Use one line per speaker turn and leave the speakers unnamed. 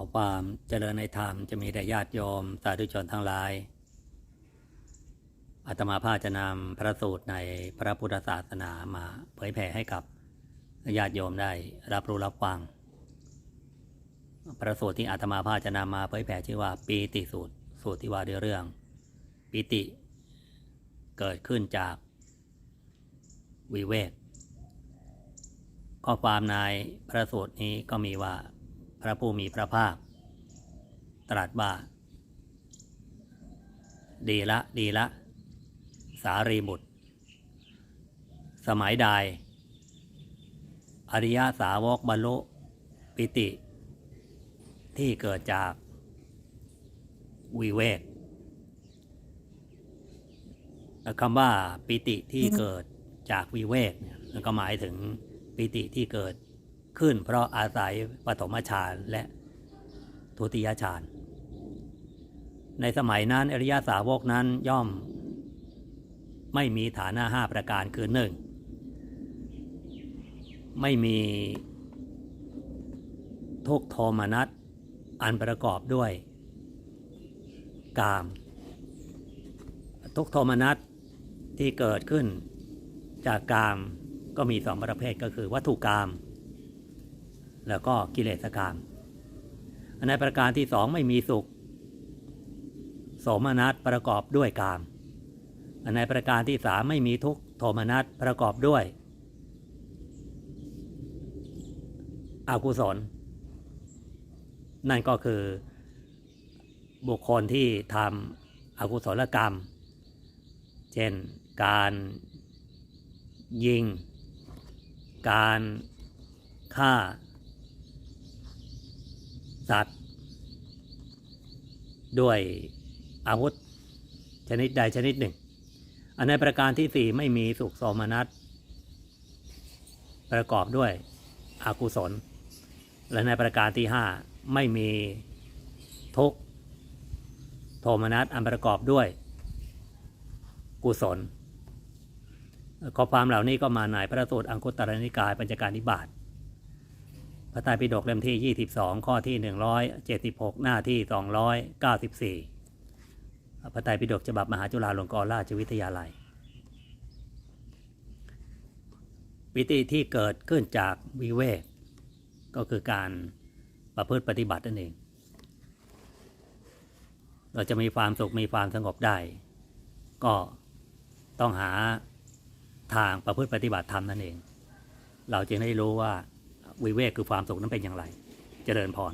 อความเจริญในธรรมจะมีแต่ญาติโยมสาธุชนทั้งหลาย อาตมาภาจะนำพระสูตรในพระพุทธศาสนามาเผยแผ่ให้กับญาติโยมได้รับรู้รับฟัง พระสูตรที่อาตมาภาจะนำมาเผยแผ่ชื่อว่าปีติสูตร สูตรที่ว่าด้วยเรื่องปีติเกิดขึ้นจากวิเวกข้อความในพระสูตรนี้ก็มีว่า พระผู้มีพระภาค ตรัสว่า ดีละดีละ สารีบุตร สมัยใด อริยสาวกบรรลุปิติ ที่เกิดจาก วิเวกคำว่าปิติที่เกิดจากวิเวกเนี่ยก็หมายถึงปิติที่เกิด ขึ้น เพราะอาศัยปฐมฌานและทุติยฌาน ในสมัยนั้นอริยสาวกนั้นย่อมไม่มีฐานะห้าประการคือหนึ่งไม่มีทุกโทมนัสอันประกอบด้วยกาม ทุกโทมนัสที่เกิดขึ้นจากกามก็มีสองประเภทก็คือวัตถุกาม แล้วก็กิเลสกามอันในประการที่สองไม่มีสุข โสมนัสประกอบด้วยกามอันในประการที่สามไม่มีทุกขโทมนัสประกอบด้วยอกุศล นั่นก็คือบุคคลที่ทำอกุศลกรรม เช่นการยิง การฆ่า สัตว์ ด้วยอาวุธชนิดใดชนิดหนึ่ง อันในประการที่สี่ไม่มีสุขโสมนัสประกอบด้วยอากุศล และในประการที่ห้าไม่มีทุกโทมนัสอันประกอบด้วยกุศลข้อความเหล่านี้ก็มาในพระสูตรอังคุตตรนิกายปัญจการนิบาต พระไตรปิฎกเล่มที่ 22 ข้อที่ 176 หน้าที่ 294 พระไตรปิฎกฉบับมหาจุฬาลงกรณราชวิทยาลัย ปิติที่เกิดขึ้นจากวิเวก ก็คือการประพฤติปฏิบัตินั่นเอง เราจะมีความสุขมีความสงบได้ ก็ต้องหาทางประพฤติปฏิบัติธรรมนั่นเอง เราจึงได้รู้ว่า วิเวกคือความสุขนั้นเป็นอย่างไร เจริญพร